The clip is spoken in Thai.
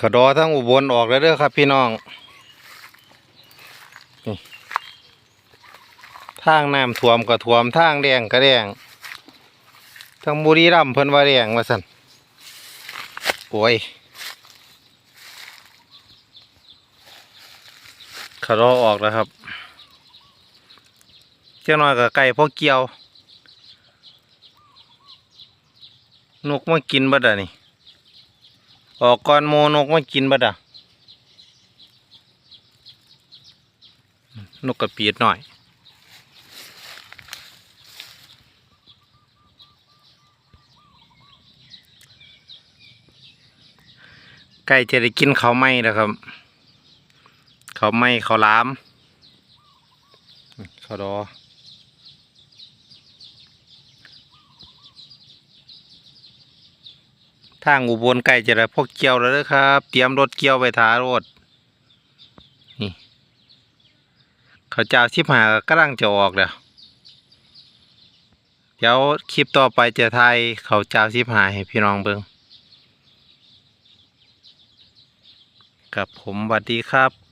ขดอทั้งอุบลออกแล้วเด้อครับ พี่น้องทางน้ำท่วมก็ท่วมทางแดงก็แดงทางบุรีรัมย์เพิ่นว่าแดงว่าซั่นโอ้ยขดอออกแล้วครับเจ้าน้อยกับไก่พ่อเกี่ยว นกมากินบัดอะนี่ ออกก่อนโมนกมากินบัดอะนกกระเปียดหน่อยใกล้จะได้กินเขาไหม้แล้วครับ เขาไหม้ข้าวหลามเขาดอ ทางอุบลใกล้จะได้พวกเกี่ยวแล้วครับ เตรียมรถเกี่ยวไปทารถนี่เขาเจ้าชิบหากำลังจะออกแล้วเดี๋ยวคลิปต่อไปจะไทยเขาเจ้าชิบหายให้พี่น้องเบิงกับผมสวัสดีครับ